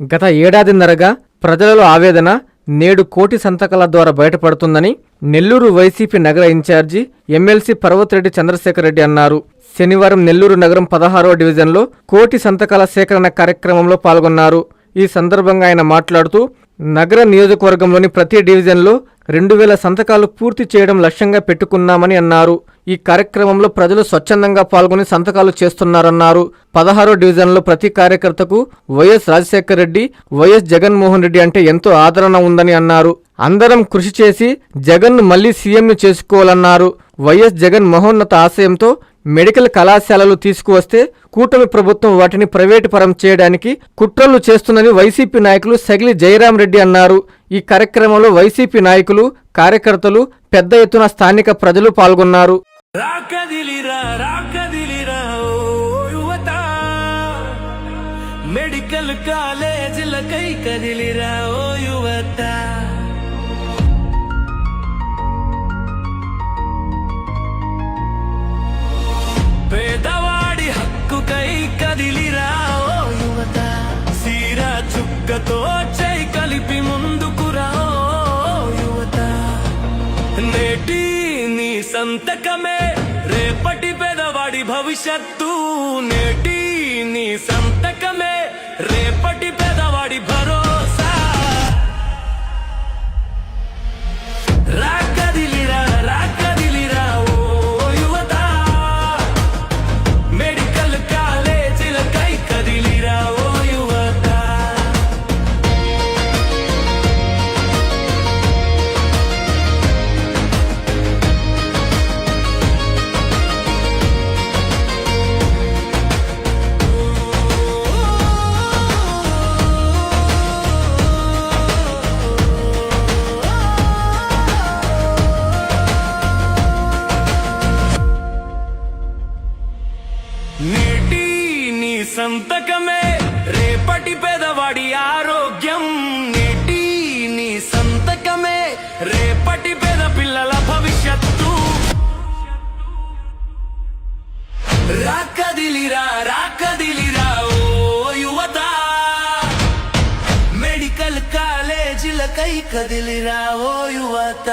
గత ఏడాదిన్నరగా ప్రజలలో ఆవేదన నేడు కోటి సంతకాల ద్వారా బయటపడుతుందని నెల్లూరు వైసీపీ నగర ఇన్ఛార్జి ఎమ్మెల్సీ పర్వతిరెడ్డి చంద్రశేఖర్ రెడ్డి అన్నారు. శనివారం నెల్లూరు నగరం పదహారవ డివిజన్లో కోటి సంతకాల సేకరణ కార్యక్రమంలో పాల్గొన్నారు. ఈ సందర్భంగా ఆయన మాట్లాడుతూ నగర నియోజకవర్గంలోని ప్రతి డివిజన్లో రెండు వేల సంతకాలు పూర్తి చేయడం లక్ష్యంగా పెట్టుకున్నామని అన్నారు. ఈ కార్యక్రమంలో ప్రజలు స్వచ్ఛందంగా పాల్గొని సంతకాలు చేస్తున్నారన్నారు. పదహారో డివిజన్లో ప్రతి కార్యకర్తకు వైఎస్ రాజశేఖర్ రెడ్డి వైఎస్ జగన్మోహన్ రెడ్డి అంటే ఎంతో ఆదరణ ఉందని అన్నారు. అందరం కృషి చేసి జగన్ను మళ్ళీ సీఎంను చేసుకోవాలన్నారు. వైఎస్ జగన్ మహోన్నత ఆశయంతో మెడికల్ కళాశాలలు తీసుకువస్తే కూటమి ప్రభుత్వం వాటిని ప్రైవేటు పరం చేయడానికి కుట్రలు చేస్తుందని వైసీపీ నాయకులు సగిలి జయరాం రెడ్డి అన్నారు. ఈ కార్యక్రమంలో వైసీపీ నాయకులు కార్యకర్తలు పెద్ద ఎత్తున స్థానిక ప్రజలు పాల్గొన్నారు. రాకదిలిరా రాకదిలిరా ఓ యువత మెడికల్ సంతకమే రేపటి పెదవాడి భవిష్యత్తు నేటి నీ సంతకమే రేపటి పెదవాడి భరోసా సంతకమే రేపటి పేదవాడి ఆరోగ్యం నేటి నీ సంతకమే. రేపటి పేద పిల్లల భవిష్యత్తు. రాకదిలిరా రాకదిలిరా ఓ యువత. మెడికల్ కాలేజీలకై కదిలిరా ఓ యువత.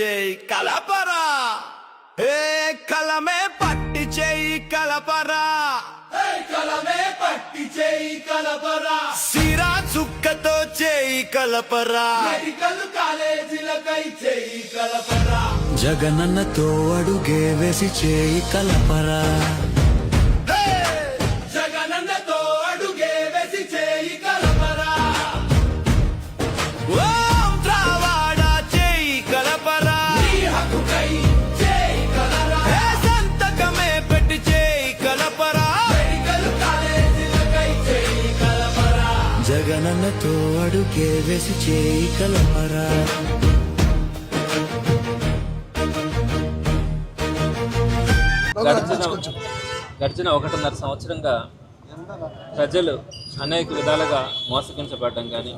చేయి కలపరా. ఏ కలమే పట్టి చేయి కలపరా కలమే పట్టి చేయి కలపరా. సిరా చుక్కతో చేయి కలపరా. మెడికల్ కాలేజీలకై చేయి కలపరా. జగనన్నతో అడుగే వేసి చేయి కలపరా. జగనన్నతో అడుగే వేసి చేయి గడిచిన ఒకటిన్నర సంవత్సరంగా ప్రజలు అనేక విధాలుగా మోసగించబడడం కానీ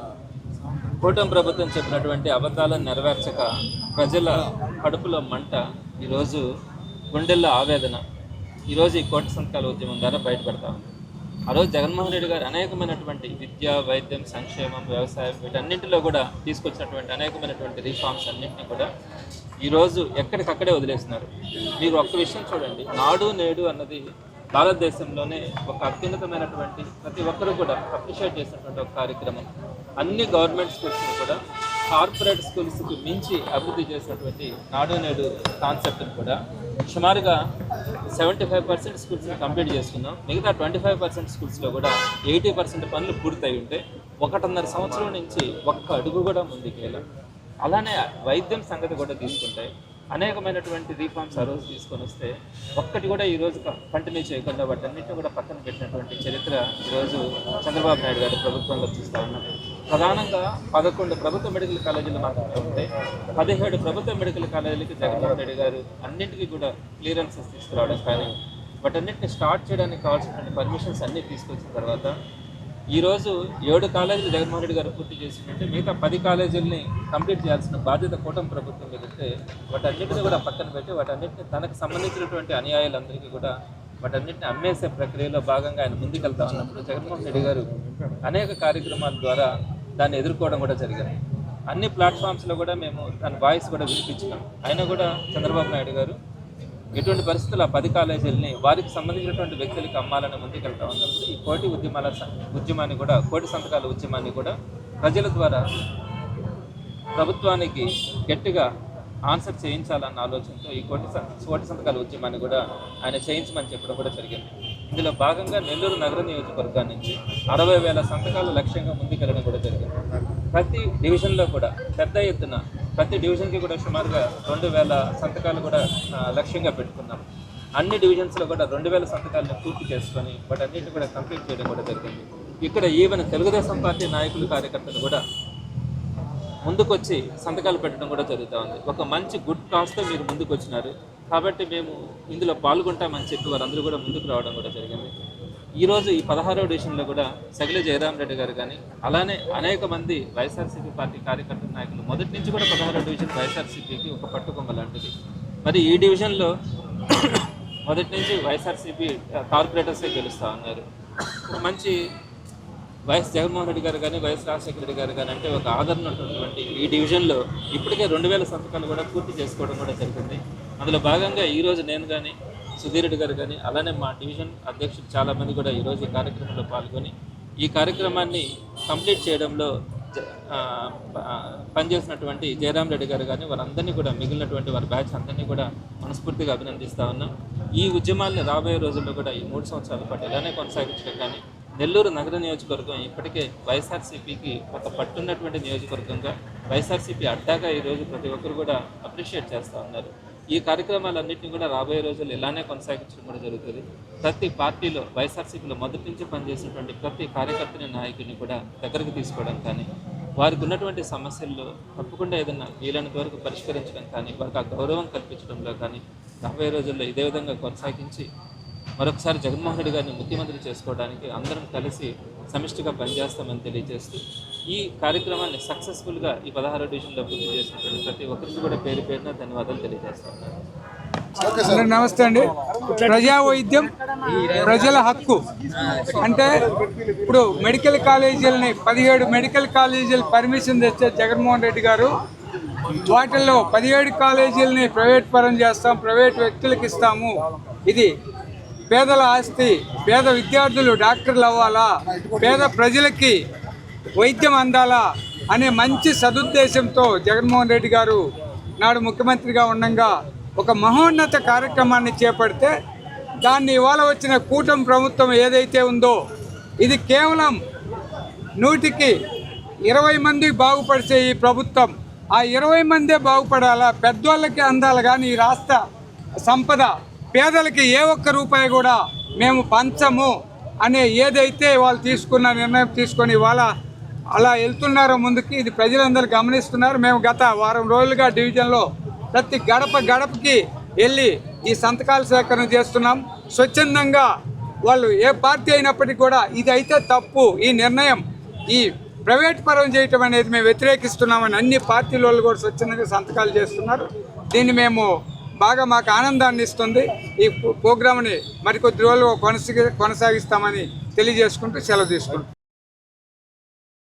కూటమి ప్రభుత్వం చెప్పినటువంటి అబద్ధాలను నెరవేర్చక ప్రజల కడుపులో మంట ఈరోజు గుండెల్లో ఆవేదన. ఈరోజు ఈ కోట సంతకాల ఉద్యమం ద్వారా బయటపడతా ఉంది. ఆ రోజు జగన్మోహన్ రెడ్డి గారు అనేకమైనటువంటి విద్య వైద్యం సంక్షేమం వ్యవసాయం వీటన్నింటిలో కూడా తీసుకొచ్చినటువంటి అనేకమైనటువంటి రిఫార్మ్స్ అన్నింటినీ కూడా ఈరోజు ఎక్కడికక్కడే వదిలేస్తున్నారు. మీరు ఒక్క విషయం చూడండి. నాడు నేడు అన్నది భారతదేశంలోనే ఒక అత్యున్నతమైనటువంటి ప్రతి ఒక్కరు కూడా అప్రిషియేట్ చేసినటువంటి ఒక కార్యక్రమం. అన్ని గవర్నమెంట్ స్కూల్స్ని కూడా కార్పొరేట్ స్కూల్స్కి మించి అభివృద్ధి చేసినటువంటి నాడు నేడు కాన్సెప్ట్ని కూడా సుమారుగా సెవెంటీ ఫైవ్ పర్సెంట్ స్కూల్స్ని కంప్లీట్ చేసుకున్నాం. మిగతా ట్వంటీ ఫైవ్ పర్సెంట్ స్కూల్స్లో కూడా ఎయిటీ పర్సెంట్ పనులు పూర్తయి ఉంటే ఒకటిన్నర సంవత్సరం నుంచి ఒక్క అడుగు కూడా ముందుకెళ్ళాం అలానే వైద్యం సంగతి కూడా తీసుకుంటాయి అనేకమైనటువంటి రీఫార్మ్స్ ఆ రోజు తీసుకొని వస్తే ఒక్కటి కూడా ఈ కంటిన్యూ చేయకుండా వాటన్నిటిని కూడా పక్కన పెట్టినటువంటి చరిత్ర ఈరోజు చంద్రబాబు నాయుడు గారి ప్రభుత్వంలో చూస్తూ ఉన్నాం. ప్రధానంగా పదకొండు ప్రభుత్వ మెడికల్ కాలేజీలు మాత్రమే ఉంటే పదిహేడు ప్రభుత్వ మెడికల్ కాలేజీలకి జగన్మోహన్ రెడ్డి గారు అన్నింటికీ కూడా క్లియరెన్సెస్ తీసుకురావడం కానీ వాటన్నిటిని స్టార్ట్ చేయడానికి కావాల్సినటువంటి పర్మిషన్స్ అన్నీ తీసుకొచ్చిన తర్వాత ఈరోజు ఏడు కాలేజీలు జగన్మోహన్ రెడ్డి గారు పూర్తి చేసినట్టే మిగతా పది కాలేజీలని కంప్లీట్ చేయాల్సిన బాధ్యత కూటమి ప్రభుత్వం మీద ఉంటే వాటన్నిటిని కూడా పక్కన పెట్టి వాటన్నిటిని తనకు సంబంధించినటువంటి అనుయాయులందరికీ కూడా వాటన్నిటిని అమ్మేసే ప్రక్రియలో భాగంగా ఆయన ముందుకెళ్తా ఉన్నప్పుడు జగన్మోహన్ రెడ్డి గారు అనేక కార్యక్రమాల ద్వారా దాన్ని ఎదుర్కోవడం కూడా జరిగింది. అన్ని ప్లాట్ఫామ్స్లో కూడా మేము దాని వాయిస్ కూడా వినిపించినాం. అయినా కూడా చంద్రబాబు నాయుడు గారు ఎటువంటి పరిస్థితుల పది కాలేజీలని వారికి సంబంధించినటువంటి వ్యక్తులకి అమ్మాలని ముందుకెళ్తా ఉన్నప్పుడు ఈ కోటి ఉద్యమాల ఉద్యమాన్ని కూడా కోటి సంతకాల ఉద్యమాన్ని కూడా ప్రజల ద్వారా ప్రభుత్వానికి గట్టిగా ఆన్సర్ చేయించాలన్న ఆలోచనతో ఈ కోటి కోటి సంతకాల ఉద్యమాన్ని కూడా ఆయన చేయించమని చెప్పడం కూడా జరిగింది. ఇందులో భాగంగా నెల్లూరు నగర నియోజకవర్గం నుంచి అరవై వేల సంతకాల లక్ష్యంగా ముందుకెళ్ళడం కూడా జరిగింది. ప్రతి డివిజన్లో కూడా పెద్ద ఎత్తున ప్రతి డివిజన్కి కూడా సుమారుగా రెండు వేల సంతకాలు కూడా లక్ష్యంగా పెట్టుకున్నాం. అన్ని డివిజన్స్లో కూడా రెండు వేల సంతకాలను పూర్తి చేసుకొని వాటన్నిటిని కూడా కంప్లీట్ చేయడం కూడా జరిగింది. ఇక్కడ ఈవెన్ తెలుగుదేశం పార్టీ నాయకులు కార్యకర్తలు కూడా ముందుకొచ్చి సంతకాలు పెట్టడం కూడా జరుగుతూ ఉంది. ఒక మంచి గుడ్ కాస్తో మీరు ముందుకు వచ్చినారు కాబట్టి మేము ఇందులో పాల్గొంటామని చెప్పి వారందరూ కూడా ముందుకు రావడం కూడా జరిగింది. ఈరోజు ఈ పదహారవ డివిజన్లో కూడా సగిలి జయరాం రెడ్డి గారు కానీ అలానే అనేక మంది వైఎస్ఆర్సీపీ పార్టీ కార్యకర్త నాయకులు మొదటి నుంచి కూడా పదహారవ డివిజన్ వైఎస్ఆర్సీపీకి ఒక పట్టుకొమ్మ లాంటిది. మరి ఈ డివిజన్లో మొదటి నుంచి వైఎస్ఆర్సీపీ కార్పొరేటర్సే గెలుస్తూ ఉన్నారు. మంచి వైఎస్ జగన్మోహన్ రెడ్డి గారు కానీ వైఎస్ రాజశేఖర రెడ్డి గారు కానీ అంటే ఒక ఆదరణ ఉన్నటువంటి ఈ డివిజన్లో ఇప్పటికే రెండు వేల సంతకాలు కూడా పూర్తి చేసుకోవడం కూడా జరిగింది. అందులో భాగంగా ఈరోజు నేను కానీ సుధీరెడ్డి గారు కానీ అలానే మా డివిజన్ అధ్యక్షులు చాలామంది కూడా ఈరోజు ఈ కార్యక్రమంలో పాల్గొని ఈ కార్యక్రమాన్ని కంప్లీట్ చేయడంలో పనిచేసినటువంటి జయరాం రెడ్డి గారు కానీ వారందరినీ కూడా మిగిలినటువంటి వారి బ్యాచ్ అందరినీ కూడా మనస్ఫూర్తిగా అభినందిస్తూ ఉన్నాం. ఈ ఉద్యమాన్ని రాబోయే రోజుల్లో కూడా ఈ మూడు సంవత్సరాల పాటు ఇలానే కొనసాగించడం కానీ నెల్లూరు నగర నియోజకవర్గం ఇప్పటికే వైఎస్ఆర్సీపీకి ఒక పట్టున్నటువంటి నియోజకవర్గంగా వైఎస్ఆర్సీపీ అడ్డాగా ఈరోజు ప్రతి ఒక్కరు కూడా అప్రిషియేట్ చేస్తూ ఉన్నారు. ఈ కార్యక్రమాలన్నింటినీ కూడా రాబోయే రోజుల్లో ఇలానే కొనసాగించడం కూడా జరుగుతుంది. ప్రతి పార్టీలో వైఎస్ఆర్సీపీలో మొదటి నుంచి పనిచేసినటువంటి ప్రతి కార్యకర్తని నాయకుడిని కూడా దగ్గరకు తీసుకోవడం కానీ వారికి ఉన్నటువంటి సమస్యల్లో తప్పకుండా ఏదైనా వీలైనంత వరకు పరిష్కరించడం కానీ వారికి ఆ గౌరవం కల్పించడంలో కానీ రాబోయే రోజుల్లో ఇదే విధంగా కొనసాగించి మరొకసారి జగన్మోహన్ రెడ్డి గారిని ముఖ్యమంత్రి చేసుకోవడానికి అందరం కలిసి సమిష్టిగా పనిచేస్తామని తెలియజేస్తూ ఈ కార్యక్రమాన్ని సక్సెస్ఫుల్గా ఈ పదహారో డివిజన్లో పూర్తి చేసినటువంటి ప్రతి ఒక్కరికి కూడా పేరు పేరున ధన్యవాదాలు తెలియజేస్తాను అందరికి నమస్తే అండి. ప్రజా వైద్యం ప్రజల హక్కు. అంటే ఇప్పుడు మెడికల్ కాలేజీలని పదిహేడు మెడికల్ కాలేజీలు పర్మిషన్ తెచ్చే జగన్మోహన్ రెడ్డి గారు వాటిల్లో పదిహేడు కాలేజీలని ప్రైవేట్ పరం చేస్తాం ప్రైవేట్ వ్యక్తులకు ఇస్తాము. ఇది పేదల ఆస్తి పేద విద్యార్థులు డాక్టర్లు అవ్వాలా? పేద ప్రజలకి వైద్యం అందాలా అనే మంచి సదుద్దేశంతో జగన్మోహన్ రెడ్డి గారు నాడు ముఖ్యమంత్రిగా ఉండగా ఒక మహోన్నత కార్యక్రమాన్ని చేపడితే దాన్ని ఇవాళ వచ్చిన కూటమి ప్రభుత్వం ఏదైతే ఉందో ఇది కేవలం నూటికి ఇరవై మంది బాగుపడితే ఈ ప్రభుత్వం ఆ ఇరవై మందే బాగుపడాలా? పెద్దోళ్ళకి అందాలి కానీ ఈ రాష్ట్ర సంపద పేదలకి ఏ ఒక్క రూపాయి కూడా మేము పంచము అనే ఏదైతే వాళ్ళు తీసుకున్న నిర్ణయం తీసుకొని ఇవాళ అలా వెళ్తున్నారో ముందుకి. ఇది ప్రజలందరూ గమనిస్తున్నారు. మేము గత వారం రోజులుగా డివిజన్లో ప్రతి గడప గడపకి వెళ్ళి ఈ సంతకాల సేకరణ చేస్తున్నాం. స్వచ్ఛందంగా వాళ్ళు ఏ పార్టీ అయినప్పటికీ కూడా ఇది అయితే తప్పు. ఈ నిర్ణయం ఈ ప్రైవేట్ పరం చేయటం అనేది మేము వ్యతిరేకిస్తున్నామని అన్ని పార్టీల వాళ్ళు కూడా స్వచ్ఛందంగా సంతకాలు చేస్తున్నారు. దీన్ని మేము బాగా మాకు ఆనందాన్ని ఇస్తుంది. ఈ ప్రోగ్రామ్ని మరికొద్ది రోజులు కొనసాగి కొనసాగిస్తామని తెలియజేసుకుంటూ సెలవు తీసుకుంటాం